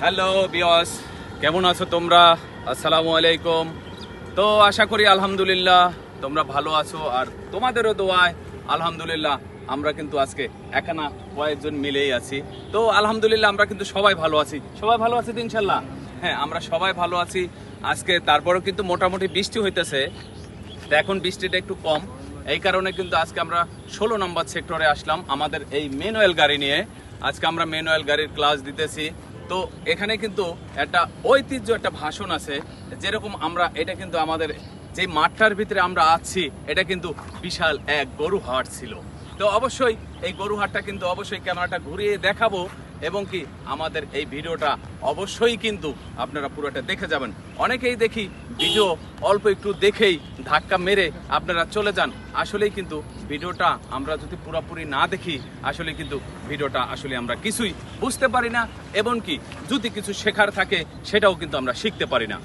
Hello বিয়স কেমন আছো তোমরা? আসসালামু আলাইকুম। তো আশা করি আলহামদুলিল্লাহ তোমরা ভালো আছো আর তোমাদেরও দোয়ায় আলহামদুলিল্লাহ আমরা কিন্তু আজকে একানা কয়েকজন মিলেই আছি। তো আলহামদুলিল্লাহ আমরা কিন্তু সবাই ভালো আছি। সবাই ভালো আছি ইনশাল্লাহ? হ্যাঁ আমরা সবাই ভালো আছি। আজকে তারপরেও কিন্তু মোটামুটি বৃষ্টি হইতেছে। তো এখন বৃষ্টিটা একটু কম। এই কারণে কিন্তু আজকে আমরা ষোলো নম্বর সেক্টরে আসলাম। আমাদের এই অয়েল গাড়ি নিয়ে। আজকে আমরা ম্যানুয়াল গাড়ির ক্লাস দিতেছি। তো এখানে কিন্তু একটা ঐতিহ্য, একটা ভাষণ আছে। যেরকম আমরা, এটা কিন্তু আমাদের যে মাঠটার ভিতরে আমরা আছি, এটা কিন্তু বিশাল এক গরু হাট ছিল। তো অবশ্যই এই গরু হাটটা কিন্তু অবশ্যই ক্যামেরাটা ঘুরিয়ে দেখাবো। এবং কি আমাদের এই ভিডিওটা অবশ্যই কিন্তু আপনারা পুরোটা দেখে যাবেন। অনেকেই দেখি ভিডিও অল্প একটু দেখেই ধাক্কা মেরে আপনারা চলে যান। আসলেই কিন্তু ভিডিওটা আমরা যদি পুরোপুরি না দেখি আসলে কিন্তু ভিডিওটা আসলে আমরা কিছুই বুঝতে পারি না এবং কি যদি কিছু শেখার থাকে, সেটাও কিন্তু আমরা শিখতে পারি না।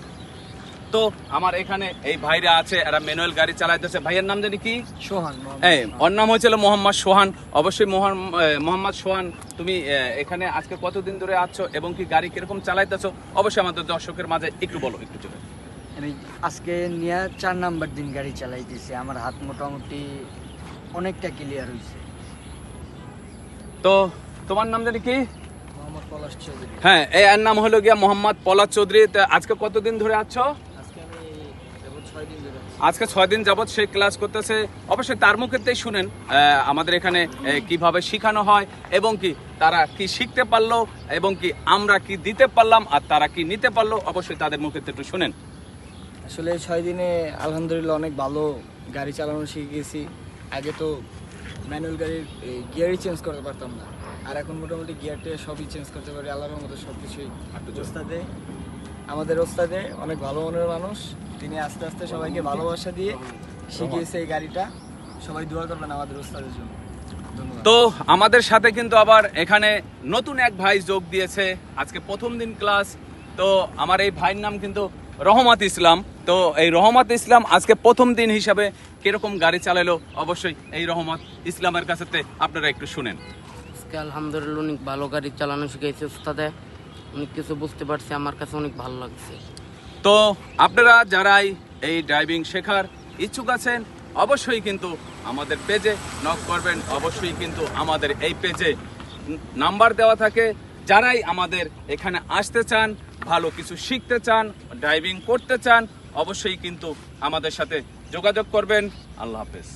তো আমার এখানে এই ভাইরা আছে এরা ম্যানুয়াল গাড়ি চালাইতেছে। ভাইয়ের নাম জানি কি? সোহান এই ওর নাম হয়েছিল মোহাম্মদ সোহান। অবশ্যই মোহাম্মদ সোহান তুমি এখানে আজকে কতদিন ধরে আছো এবং কি গাড়ি কীরকম চালাইতেছো? অবশ্যই আমাদের দর্শকের মাঝে একটু বলো একটু জোরে। আমি আজকে নিয়ে চার নাম্বার দিন গাড়ি চালাইতেছি। আমার হাত মোটামুটি অনেকটা ক্লিয়ার হয়েছে তো তোমার নাম জানি কি? হ্যাঁ এই এর নাম হলো গিয়া মোহাম্মদ পলাশ চৌধুরী। আজকে কতদিন ধরে আছো আজকে আমি যাব ছয় দিন ধরে আজকে ছয় দিন যাবৎ সে ক্লাস করতেছে। অবশ্যই তার মুখেতেই শুনেন আমাদের এখানে কীভাবে শেখানো হয় এবং কি তারা কি শিখতে পারল এবং কি আমরা কি দিতে পারলাম আর তারা কি নিতে পারল অবশ্যই তাদের মুখেতে একটু শুনেন। আসলে ছয় দিনে আলহামদুলিল্লাহ অনেক ভালো গাড়ি চালানো শিখে গেছি আগে তো ম্যানুয়াল গাড়ির গিয়ারই চেঞ্জ করতে পারতাম না। আর এখন মোটামুটি গিয়ারটা সবই চেঞ্জ করতে পারি আল্লাহর মতো সব কিছুই ওস্তাদে আমাদের ওস্তাদে অনেক ভালো মনের মানুষ। তিনি আস্তে আস্তে সবাইকে ভালোবাসা দিয়ে শিখিয়েছে এই গাড়িটা। সবাই দোয়া করবেন আমাদের ওস্তাদের জন্য। তো আমাদের সাথে কিন্তু আবার এখানে নতুন এক ভাই যোগ দিয়েছে। আজকে প্রথম দিন ক্লাস। তো আমার এই ভাইয়ের নাম কিন্তু রহমত ইসলাম। তো এই রহমত ইসলাম আজকে প্রথম দিন হিসাবে কীরকম গাড়ি চালালো? অবশ্যই এই রহমত ইসলামের কাছে আপনারা একটু শুনেন। আজকে আলহামদুলিল্লাহ অনেক ভালো গাড়ি চালানো শিখেছে উস্তাদে অনেক কিছু বুঝতে পারছি, আমার কাছে অনেক ভালো লাগছে। তো আপনারা যারাই এই ড্রাইভিং শেখার ইচ্ছুক আছেন, অবশ্যই কিন্তু আমাদের পেজে নক করবেন, অবশ্যই কিন্তু আমাদের এই পেজে নাম্বার দেওয়া থাকে। যারাই আমাদের এখানে আসতে চান, ভালো কিছু শিখতে চান ড্রাইভিং করতে চান, অবশ্যই কিন্তু আমাদের সাথে যোগাযোগ করবেন। আল্লাহ হাফেজ।